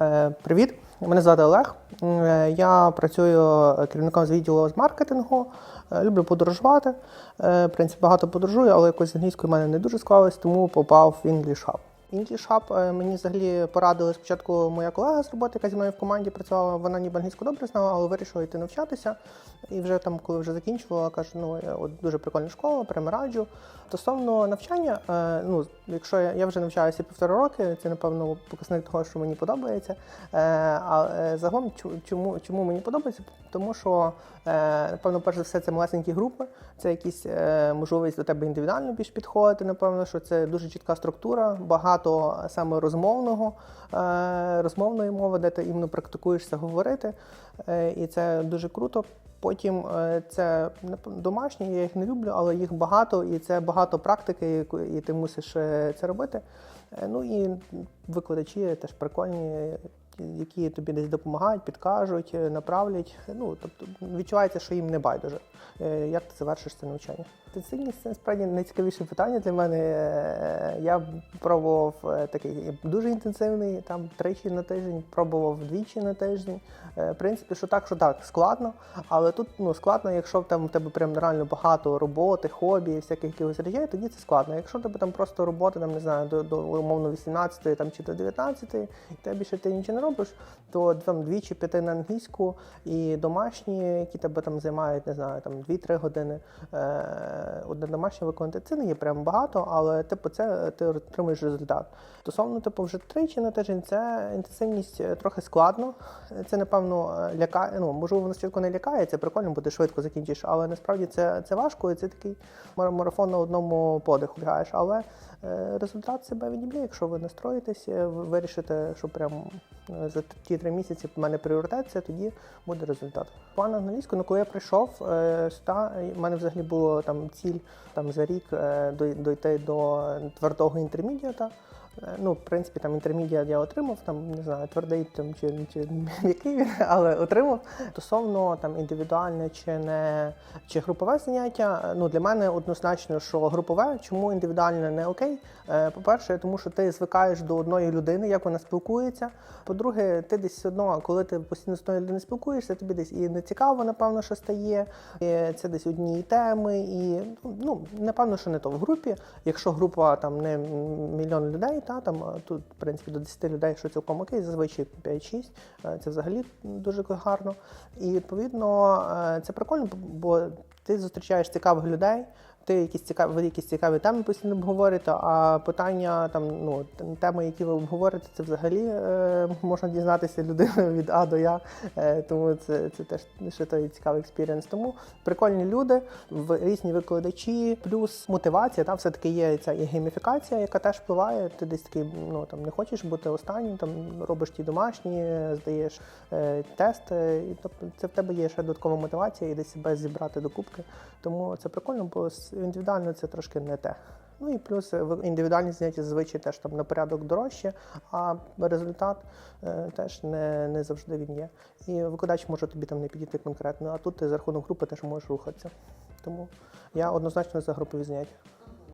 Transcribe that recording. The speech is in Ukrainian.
Е, Привіт, мене звати Олег. Е, Я працюю керівником з відділу з маркетингу. Е, Люблю подорожувати. Е, В принципі, багато подорожую, але якось з англійською в мене не дуже склалось, тому попав в English Hub. English Hub е, мені взагалі порадила спочатку моя колега з роботи, яка зі мною в команді працювала. Вона ніби англійську добре знала, але вирішила йти навчатися. І вже там, коли вже закінчувала, каже, ну от дуже прикольна школа, прямо раджу. Стосовно навчання, е, ну якщо я, я вже навчаюся півтора роки, це напевно показник того, що мені подобається. Е, а загалом чому, чому мені подобається? Тому що е, напевно, перш за все, це малесенькі групи, це якісь е, можливість до тебе індивідуально більш підходити. Напевно, що це дуже чітка структура, багато саме розмовного, е, розмовної мови, де ти іменно практикуєшся говорити, і це дуже круто. Потім це домашні, я їх не люблю, але їх багато, і це багато практики, і ти мусиш це робити. Ну і викладачі теж прикольні, які тобі десь допомагають, підкажуть, е, направлять. Ну тобто відчувається, що їм не байдуже. Е, Як ти завершиш це навчання? Інтенсивність це насправді найцікавіше питання для мене. Е, Я пробував е, такий дуже інтенсивний, там тричі на тиждень, пробував двічі на тиждень. Е, В принципі, що так, що так, складно, але тут ну складно, якщо там у тебе прям реально багато роботи, хобі, всяких якихось речей, тоді це складно. Якщо тебе там просто робота, там не знаю, до, до умовно 18 там чи до 19, і тебе більше ти нічого не робиш, то там двічі піти на англійську і домашні, які тебе там займають, не знаю, там 2-3 години. Одне домашнє виконати. Це не є прям багато, але типу це ти отримуєш результат. Стосовно, типу, вже тричі на тиждень, це інтенсивність е, трохи складно. Це, напевно, е, лякає. Ну, можливо, воно спочатку не лякає, це прикольно, бо ти швидко закінчиш, але насправді це, це важко, і це такий мар- марафон на одному подиху бігаєш. Але е, результат себе відіб'є, якщо ви настроїтесь, ви вирішите, що прям за ті три місяці в мене пріоритет, це тоді буде результат. План англійську, ну коли я прийшов е, сюди, в мене взагалі було там ціль там за рік е, дойти до твердого інтермідіата. Е, Ну, в принципі, там інтермідіат я отримав, там не знаю, твердий там чи, чи який він, але отримав. Стосовно там індивідуальне чи не чи групове заняття. е, Ну для мене однозначно, що групове, чому індивідуальне не окей. Е, По-перше, тому що ти звикаєш до одної людини, як вона спілкується. По-друге, ти десь одно, коли ти постійно з тою людиною спілкуєшся, тобі десь і не цікаво, напевно, що стає. І це десь одні теми, і ну напевно, що не то в групі. Якщо група там не мільйон людей, та там тут в принципі до 10 людей, що цілком окей, зазвичай 5-6, е, це взагалі дуже гарно. І відповідно е, це прикольно, бо ти зустрічаєш цікавих людей. Ти якісь цікаві, ви якісь цікаві теми постійно обговорюєте, а питання там, ну теми, які ви обговорите, це взагалі е, можна дізнатися людину від А до Я. Е, тому це, це теж ще той цікавий експірієнс. Тому прикольні люди, в різні викладачі, плюс мотивація. Там все таки є ця і гейміфікація, яка теж впливає. Ти десь такий, ну там не хочеш бути останнім, там робиш ті домашні, здаєш е, тест, е, і тобто це в тебе є ще додаткова мотивація і десь себе зібрати до кубки. Тому це прикольно, бо індивідуально це трошки не те. Ну і плюс індивідуальні заняття зазвичай теж там на порядок дорожче, а результат е, теж не, не завжди він є. І викладач може тобі там не підійти конкретно, а тут ти за рахунок групи теж можеш рухатися. Тому я однозначно за групові заняття.